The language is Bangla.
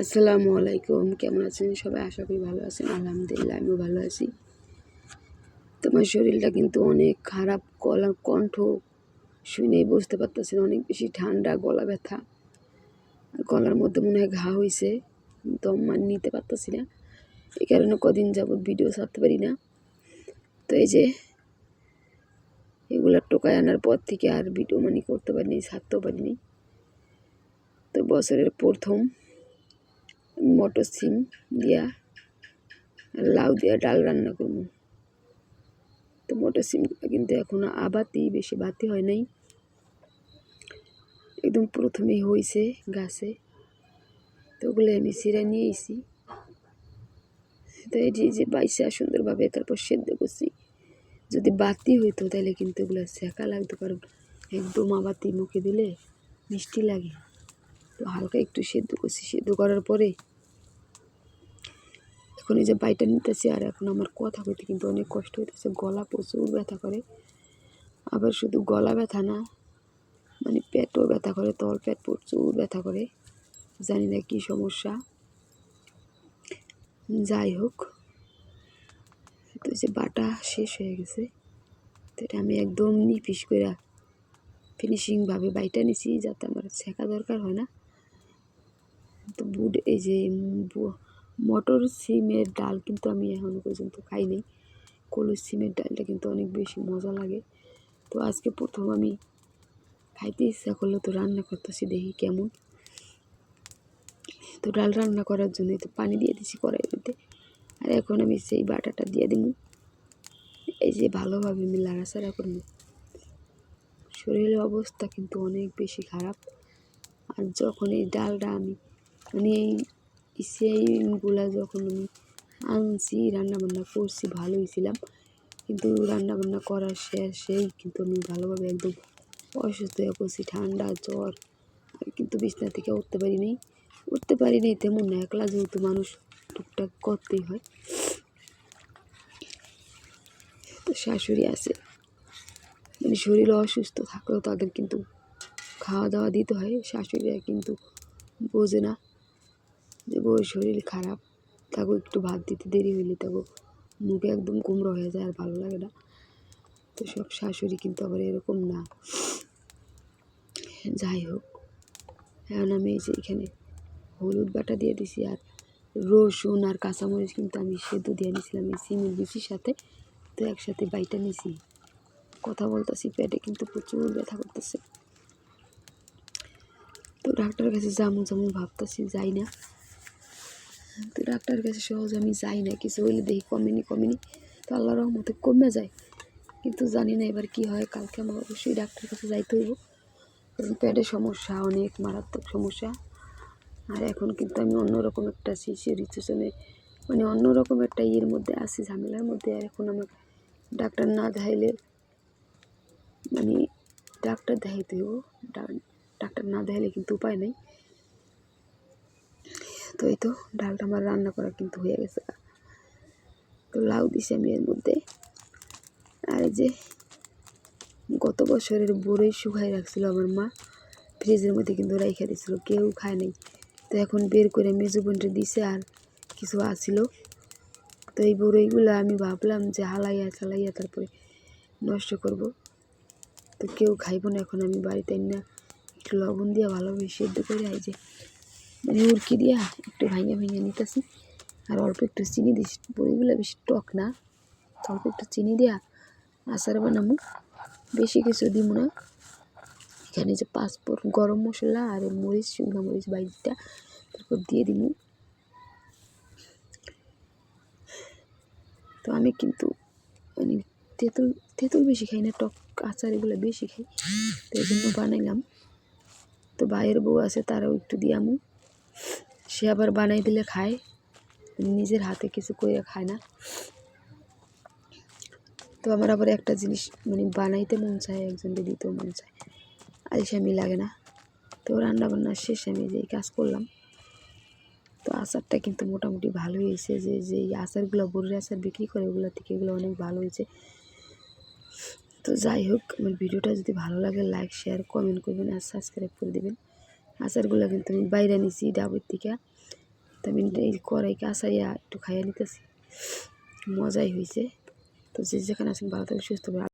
আসসালামু আলাইকুম। কেমন আছেন সবাই? আশা করি ভালো আছেন। আলহামদুলিল্লাহ, আমিও ভালো আছি। তোমার শরীরটা কিন্তু অনেক খারাপ। গলার কণ্ঠ শুনেই বুঝতে পারতেছেন অনেক বেশি ঠান্ডা, গলা ব্যথা। আর গলার মধ্যে মনে হয় ঘা হয়েছে দম মান নিতে পারতেছি না। এই কারণে কদিন যাবৎ ভিডিও ছাড়তে পারি না। তো এই যে, এগুলা টোকায় আনার পর থেকে আর ভিডিও মানি করতে পারিনি, ছাড়তেও পারিনি। তো বছরের প্রথম মটর সিম দিয়া আর লাউ দিয়া ডাল রান্না করব। তো মটর সিমগুলো কিন্তু এখনও আবাতি বেশি বাতি হয় নাই। একদম প্রথমেই হয়েছে গাছে। তো ওগুলো আমি সিরা নিয়ে এসি তো এই যে যে বাইসা সুন্দরভাবে তারপর সেদ্ধ করছি। যদি বাতি হইতো তাহলে কিন্তু ওগুলো শেখা লাগতো, কারণ একদম আবাতি মুখে দিলে মিষ্টি লাগে। তো হালকা একটু সেদ্ধ করছি। সেদ্ধ করার পরে এখন এই যে বাইটা নিতেছি, আর এখন আমার কথা কইতে কিন্তু অনেক কষ্ট হইতেছে, গলা প্রচুর ব্যথা করে। আবার শুধু গলা ব্যথা না মানে পেটও ব্যথা করে, তল পেট প্রচুর ব্যথা করে। জানি না কী সমস্যা। যাই হোক, তো যে বাটা শেষ হয়ে গেছে, তো এটা আমি একদম নিপিস করে ফিনিশিংভাবে বাইটা নিছি, যাতে আমার ছেঁকা দরকার হয় না। তো বুট, এই যে মটর সিমের ডাল কিন্তু আমি এখনও পর্যন্ত খাইনি। কলু সিমের ডালটা কিন্তু অনেক বেশি মজা লাগে। তো আজকে প্রথম আমি খাইতে ইচ্ছা করল, তো রান্না করতেছি দেখি কেমন। তো ডাল রান্না করার জন্য তো পানি দিয়ে দিছি কড়াইয়ের মধ্যে আর এখন আমি সেই বাটাটা দিয়ে দিব। এই যে ভালোভাবে আমি লাড়াচাড়া করব। শরীরের অবস্থা কিন্তু অনেক বেশি খারাপ। আর যখন এই ডালটা আমি মানে এই সেইগুলা যখন আমি আনছি, রান্নাবান্না করছি, ভালোই ছিলাম। কিন্তু রান্নাবান্না করার শেষেই কিন্তু আমি ভালোভাবে একদম অসুস্থ হয়ে পড়ছি, ঠান্ডা, জ্বর। কিন্তু বিছনা থেকে উঠতে পারিনি উঠতে পারিনি তেমন না, একলা যেহেতু মানুষ টুকটাক করতেই হয়। তো শাশুড়ি আছে। মানে শরীর অসুস্থ থাকলেও তাদের কিন্তু খাওয়া দাওয়া দিতে হয়। শাশুড়িরা কিন্তু বোঝে না বউয়ের শরীর খারাপ। তাকে একটু ভাত দিতে দেরি হইলে তাকে মুখে একদম কুমড়ো হয়ে যায় আর ভালো লাগে না। তো সব শাশুড়ি কিন্তু আবার এরকম না। যাই হোক, এখন আমি এই যে এখানে হলুদ বাটা দিয়ে দিছি আর রসুন আর কাঁচামরিচ কিন্তু আমি সেদ্ধ দিয়ে নিয়েছিলাম এই সিমের বিচির সাথে। তো একসাথে বাইটা নিছি। কথা বলতেছি, পেটে কিন্তু প্রচুর ব্যথা করতেছে। তো ডাক্তারের কাছে যামু যামু ভাবতেছি, যাই না। তো ডাক্তারের কাছে সহজে আমি যাই না, কিছু হইলে দেখি, কমেনি কমেনি, তো আল্লাহ রহমতে কমে যায়। কিন্তু জানি না এবার কি হয়, কালকে আমার অবশ্যই ডাক্তারের কাছে যাইতে হইব। কারণ পেটের সমস্যা, অনেক মারাত্মক সমস্যা। আর এখন কিন্তু আমি অন্যরকম একটা শিশু রিচুশনে মানে অন্যরকম একটা ইয়ের মধ্যে আছি, ঝামেলার মধ্যে। আর এখন আমার ডাক্তার না দেখাইলে মানে ডাক্তার দেখাইতে হইব। ডাক্তার না দেখাইলে কিন্তু উপায় নেই। তো এই তো, ডালটা আমার রান্না করা কিন্তু হয়ে গেছে তো লাউ দিছি আমি এর মধ্যে। আর এই যে গত বছরের বড়ই শুকাই রাখছিল আমার মা, ফ্রিজের মধ্যে কিন্তু রাইখা দিছিল, কেউ খায় নাই। তো এখন বের করে মেজু বোনটা দিছে আর কিছু আসিল তো এই বড়ইগুলো আমি ভাবলাম যে হালাইয়া চালাইয়া তারপরে নষ্ট করব। তো কেউ খাইব না এখন, আমি বাড়িতে না একটু লবণ দিয়ে ভালোভাবে সেদ্ধ করে আই যে মানে উড়কি দিয়া একটু ভাঙে ভেঙে নিতেছি। আর অল্প একটু চিনি দিস বড়িগুলো বেশি টক না। অল্প একটু চিনি দিয়া আচার বানাবো বেশি কিছু দিব না। এখানে যে পাঁচফোড়ন গরম মশলা আর মরিচ, শুকনো মরিচ বাইশটা তারপর দিয়ে দিব তো আমি কিন্তু মানে তেঁতুল তেঁতুল বেশি খাই না, টক আচার এগুলো বেশি খাই। তো এই জন্য বানাইলাম। তো বাইরের বউ আছে, তারাও একটু দিয়ামু। সে আবার বানাই দিলে খায়। নিজের হাতে কিছু করে খায় না। তো আমার আবার একটা জিনিস মানে বানাইতে মন চায়, একজনকে দিতেও মন চায়। আলসামি লাগে না। তো রান্না বান্নার শেষে আমি যেই কাজ করলাম, তো আচারটা কিন্তু মোটামুটি ভালো হয়েছে যে, যেই আচারগুলো বড়ির আচার বিক্রি করে, ওগুলো থেকে এগুলো অনেক ভালো হয়েছে। তো যাই হোক, আমার ভিডিওটা যদি ভালো লাগে লাইক শেয়ার কমেন্ট করবেন আর সাবস্ক্রাইব করে দেবেন। আচারগুলো কিন্তু আমি বাইরে নিছি ডাবের থেকে। তো এই কড়াই আচারিয়া একটু খাইয়া নিতেছি। মজাই হয়েছে তো যে যেখানে আছেন ভালো থাকবে সুস্থ